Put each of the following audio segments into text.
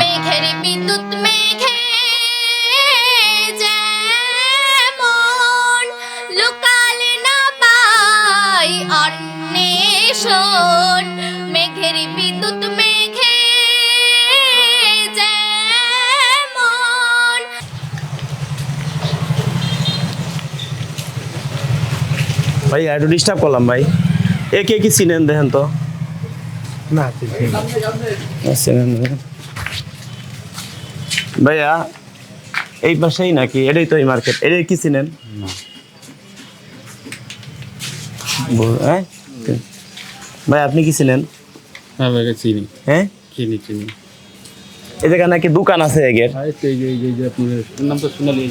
মেঘের বিদ্যুৎ মেঘে যেমন না পাই অন্বেষণ, মেঘের বিদ্যুৎ মেঘে যেমন ভাই, একটু ডিস্টার্ব করলাম ভাই। এ কে কি চিনেন দেখেন তো? না। ভাইয়া এই পাশেই নাকি? এটাই তো এই মার্কেট এটাই কি চিনেন? হ্যাঁ? ভাই আপনি কি চিনেন? হ্যাঁ ভাই চিনি। হ্যাঁ? চিনি চিনি। এই জায়গায় নাকি দোকান আছে এগের নাম তো এই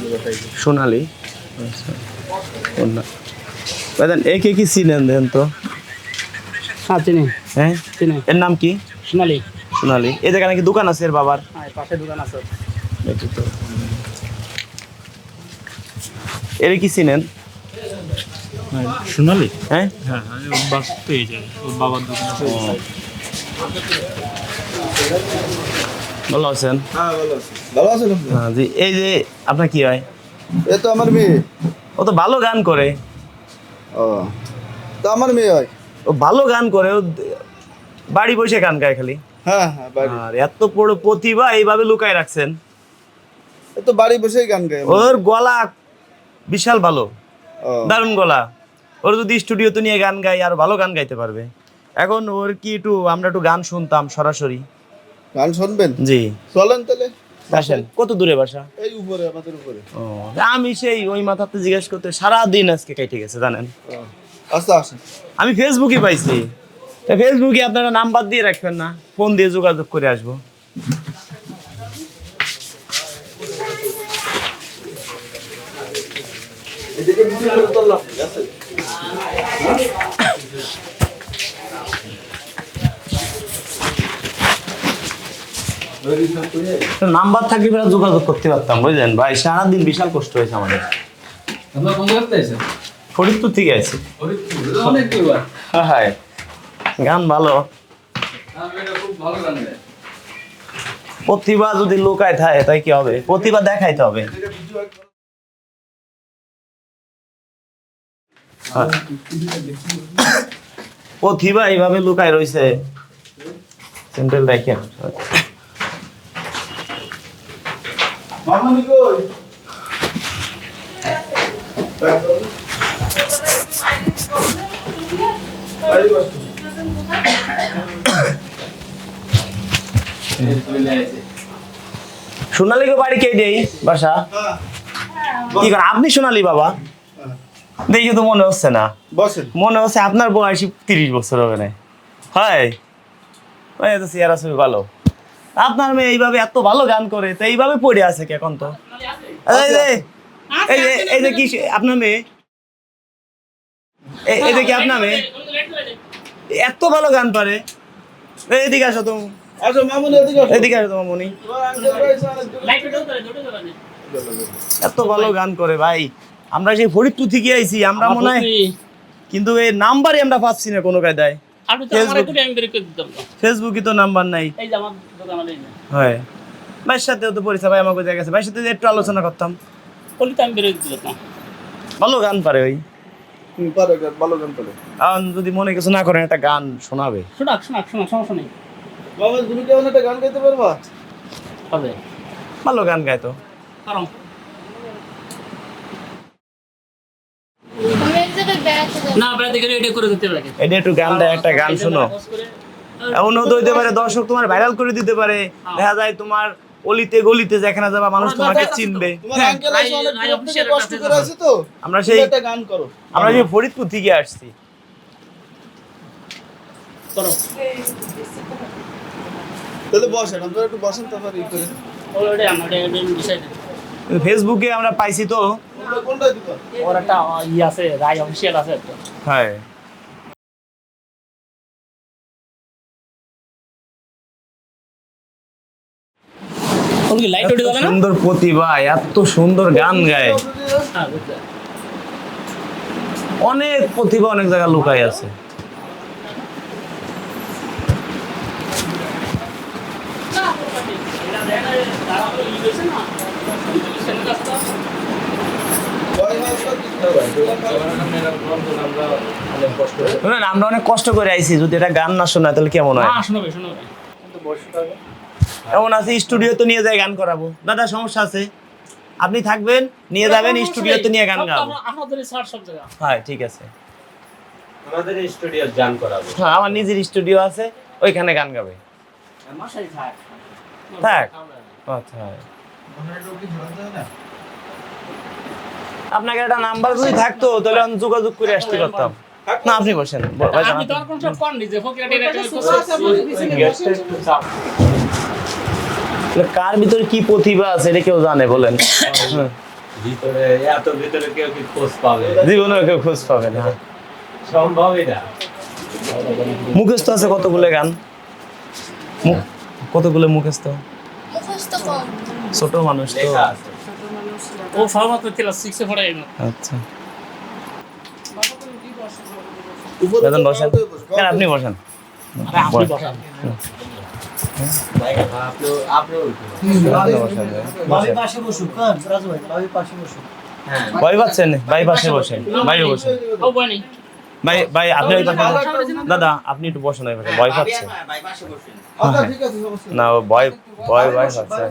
সোনালি? আচ্ছা। ওর না ভাইজান এ কে কি চিনেন দেখেন তো? হ্যাঁ চিনি। হ্যাঁ? এর নাম কি? সোনালি। সোনালি। এই জায়গায় নাকি দোকান আছে এর বাবার? হ্যাঁ পাশে দোকান আছে। এর কি চিনেন? হ্যাঁ সোনালি? হ্যাঁ? হ্যাঁ হ্যাঁ বাস পেয়ে যায় ওর বাবার দোকান আছে। ভালো আছেন? ভালো আছেন হ্যাঁ জি। এই যে আপনার কি হয়? এ তো আমার মেয়ে। ও তো ভালো গান করে। ও। তো আমার মেয়ে হয়। ও ভালো গান করে ও বাড়ি বসে গান গায় খালি। হ্যাঁ হ্যাঁ বাড়ি। আর এত বড় প্রতিভা এইভাবে লুকায় রাখছেন। এ তো বাড়ি বসেই গান গায়। ওর গলা বিশাল ভালো দারুণ গলা। ওর যদি স্টুডিওতে নিয়ে গান গাই আর ভালো গান গাইতে পারবে। এখন ওর কি একটু আমরা একটু গান শুনতাম সরাসরি। গান শুনবেন? জি। চলেন তাহলে। আসেন কত দূরে বাসা? এই উপরে আমাদের উপরে। ও আমি সেই ওই মাথাতে জিজ্ঞেস করতে সারা দিন আজকে কেটে গেছে জানেন? আচ্ছা আসেন আমি ফেসবুকে পাইছি। তা ফেসবুকে আপনারা নাম্বার দিয়ে রাখবেন না ফোন দিয়ে যোগাযোগ করে আসব। নাম্বার থাকলে যোগাযোগ করতে পারতাম বুঝলেন? ভাই সারাদিন বিশাল কষ্ট হয়েছে আমাদের। আপনারা কোন জায়গাতে আছেন ফরিদপুর থেকে আছে। হ্যাঁ গান ভালো। গাই প্রতিভা যদি লুকায় থাকে তাই কি হবে? প্রতিভা দেখাইতে হবে। হ্যাঁ। প্রতিভা এইভাবে লুকায় রয়েছে সেন্ট্রাল দেখেন মামনি কই? বাড়ি কে দেই? বাসা? কি আপনি সোনালী বাবা? দেখে তো মনে হচ্ছে না। মনে হচ্ছে আপনার বয়সী তিরিশ বছর হবে না হয় তো চেয়ারা ছবি ভালো। আপনার মেয়ে এইভাবে এত ভালো গান করে তো এইভাবে পড়ে আছে কি এখন তো? এই যে এই যে কি আপনার মেয়ে? এই এই যে কি আপনার মেয়ে? এত ভালো গান পারে। এদিকে আসো তো আসো মামুনি এদিকে আসো। তোমার মনি। এত ভালো গান করে ভাই। আমরা সেই ফরিদপুর থেকে আইছি আমরা মনে হয় কিন্তু এই নাম্বারই আমরা পাচ্ছি না কোনো কায়দায়। ফেসবুকে তো নাম্বার নাই। হয়। ভাইয়ের সাথেও তো পরিচয় ভাই আমাকে জায়গা আছে। ভাইয়ের সাথে একটু আলোচনা করতাম। বলি তো আমি বের করে দিতাম না ভালো গান পারে ওই। হুম, পারে গান, ভালো গান পারে। যদি মনে কিছু না করেন একটা গান শোনাবে। শোনাক শোনাক শোনাক সমস্যা নেই। মামা তুমি কেমন একটা গান গাইতে পারবা? হবে। ভালো গান গায় তো। কারণ? আমি এক জায়গায় বেড়াতে যাব না বেড়াতে গেলে এটা করে দিতে লাগে। এটা একটু গান দেয় একটা গান শোনো। হইতে পারে দর্শক তোমার ভাইরাল করে দিতে পারে। দেখা যায় তোমার অলিতে গলিতে যেখানে যাবা মানুষ তোমাকে চিনবে। হ্যাঁ, আমরা সেই গান করো। আমরা সেই ফরিদপুর থেকে আসছি। ফেসবুকে আমরা পাইছি তো। ওর একটা ই আছে রায় অফিসিয়াল আছে একটা। হ্যাঁ। কি লাইট উঠে যাবে না? সুন্দর প্রতিভা এত সুন্দর গান গায়। অনেক প্রতিভা অনেক জায়গায় লুকাই আছে। আমরা অনেক কষ্ট করে আইছি যদি এটা গান না শোনায় তাহলে কেমন হয়? শোনাবে শোনাবে। এমন আছে স্টুডিও তো নিয়ে যাই গান করাবো। দাদা সমস্যা আছে? আপনি থাকবেন নিয়ে যাবেন স্টুডিওতে নিয়ে গান গাবো। আপনাদের স্যার সব জায়গা হ্যাঁ ঠিক আছে। আমাদের স্টুডিও গান করাবো। হ্যাঁ আমার নিজের স্টুডিও আছে ওইখানে গান গাবে। থাক। থাক। আচ্ছা আপনাকে একটা নাম্বার যদি থাকতো তাহলে আমি যোগাযোগ করে আসতে পারতাম। না আপনি বসেন। ব- ভাই আপনি কোন সব পান নিজে ফকিরাটি তাহলে কার ভিতরে কি প্রতিভা আছে এটা কেউ জানে বলেন। ভিতরে এত ভিতরে কেউ কি খোঁজ পাবে? জীবনে কেউ খোঁজ পাবে না। সম্ভবই না। মুখস্থ আছে কতগুলো গান? কতগুলো মুখস্থ? মুখস্থ কম। ছোট মানুষ তো। ও সহমত ক্লাস 6 এ পড়ে আচ্ছা। দাদা বসেন। আপনি বসেন? আপনি বসান। ভাই বসুক হ্যাঁ ভাই পাচ্ছেন ভাই পাশে বসেন ভাইও বসেন। ভাই ভাই আপনি দাদা আপনি একটু বসেন ওই ভয় পাচ্ছে। আচ্ছা ঠিক আছে সমস্যা নেই। না ও ভয় ভয় ভয় পাচ্ছে।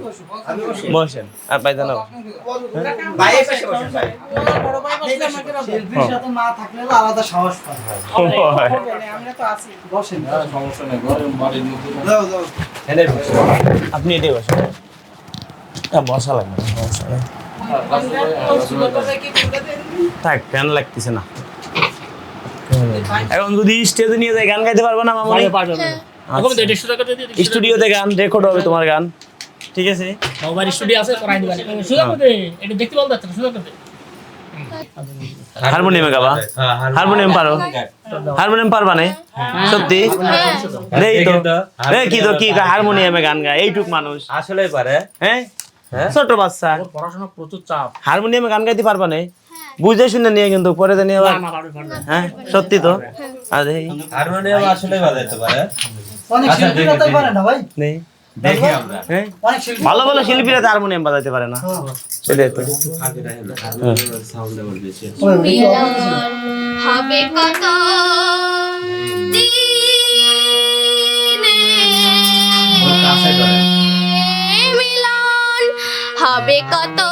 বসেন। আর ভাই জানাও। আপনি এটাই বসেন। বসা লাগবে সমস্যা থাক ফ্যান লাগতেছে না। এখন যদি স্টেজে নিয়ে যাই গান গাইতে পারব না মামনি? পারবে পারবে। এখন তো দেড়শো টাকা দিয়ে দিই স্টুডিওতে গান রেকর্ড হবে তোমার গান। ঠিক আছে? সবার স্টুডিও আছে করাই দিবেন সুযোগ করে এটা দেখতে বলতে যাচ্ছে সুযোগ করে হারমোনিয়ামে গাবা? হ্যাঁ হারমোনিয়াম পারো? হারমোনিয়াম পারবা না? সত্যি? এই তো। এই কি তো কি হারমোনিয়ামে গান গায়? এইটুক মানুষ। আসলে পারে। হ্যাঁ? হ্যাঁ? ছোট বাচ্চা। পড়াশোনা প্রচুর চাপ। হারমোনিয়ামে গান গাইতে পারবা না? বুঝে শুনে নিয়ে কিন্তু পরে জানি না আবার হ্যাঁ সত্যি তো। আর হারমোনিয়াম আসলে বাজাইতে পারে অনেক আচ্ছা, পারে না ভাই। নেই। হ্যাঁ? শিল্পী ভালো ভালো শিল্পীরা তো হারমোনিয়াম বাজাইতে পারে না। সেটাই তো। না হারমোনিয়ামের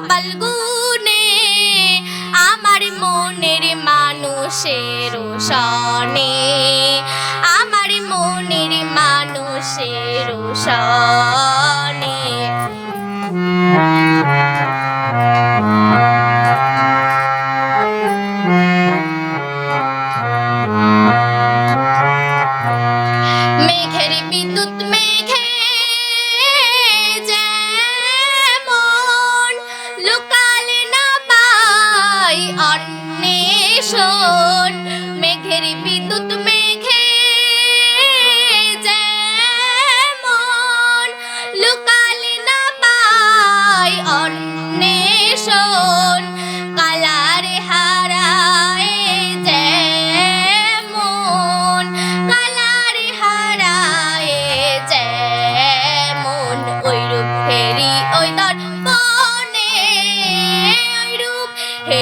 হয় না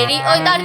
り終えたり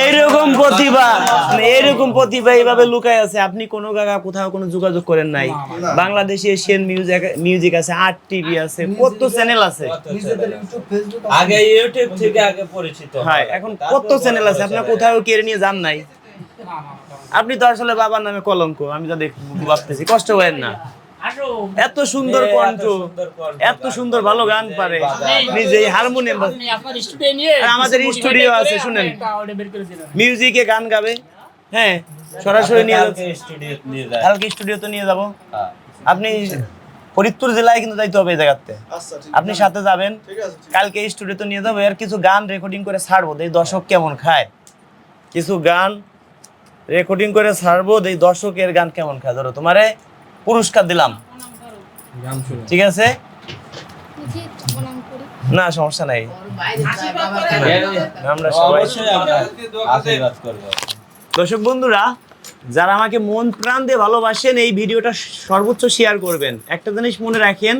এইরকম প্রতিভা এইরকম প্রতিভা এইভাবে লুকায় আছে। আপনি কোনো জায়গা কোথাও কোনো যোগাযোগ করেন নাই। বাংলাদেশে এশিয়ান মিউজিক মিউজিক আছে আর্ট টিভি আছে কত চ্যানেল আছে? আগে ইউটিউব থেকে আগে পরিচিত। হ্যাঁ এখন কত চ্যানেল আছে? আপনার কোথাও কেড়ে নিয়ে যান নাই? আপনি তো আসলে বাবার নামে কলঙ্ক আমি তো দেখ ভাবতেছি। কষ্ট করেন না। এত সুন্দর কণ্ঠ। সুন্দর এত সুন্দর ভালো গান পারে। নিজেই হারমোনিয়াম আর আমাদের স্টুডিও আছে, শুনেন। মিউজিকে গান গাবে। হ্যাঁ সরাসরি নিয়ে স্টুডিও নিয়ে যায় কালকে স্টুডিও তো নিয়ে যাব। হ্যাঁ। আপনি ফরিদপুর জেলায় কিন্তু যাইতে হবে এই জায়গাতে। আচ্ছা আপনি সাথে যাবেন। ঠিক আছে ঠিক কালকে স্টুডিও তো নিয়ে যাব। এর কিছু গান রেকর্ডিং করে ছাড়বো। এই দর্শক কেমন খায়। কিছু গান রেকর্ডিং করে ছাড়বো। এই দর্শকের গান কেমন খায়। ধরো তোমারে পুরস্কার দিলাম। ঠিক আছে? না, সমস্যা নাই। আমরা সবাই দর্শক বন্ধুরা, যারা আমাকে মন প্রাণ দিয়ে ভালোবাসেন, এই ভিডিওটা সর্বোচ্চ শেয়ার করবেন। একটা জিনিস মনে রাখেন,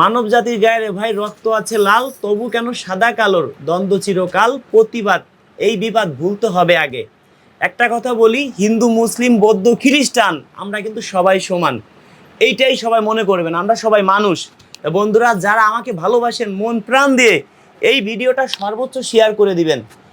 মানব জাতির গায়ে ভাই রক্ত আছে লাল, তবু কেন সাদা কালোর দ্বন্দ্ব চিরকাল প্রতিবাদ? এই বিবাদ ভুলতে হবে আগে। একটা কথা বলি, হিন্দু, মুসলিম, বৌদ্ধ, খ্রিস্টান, আমরা কিন্তু সবাই সমান। এইটাই সবাই মনে করবেন আমরা সবাই মানুষ। বন্ধুরা, যারা আমাকে ভালোবাসেন, মন প্রাণ দিয়ে এই ভিডিওটা সর্বোচ্চ শেয়ার করে দিবেন।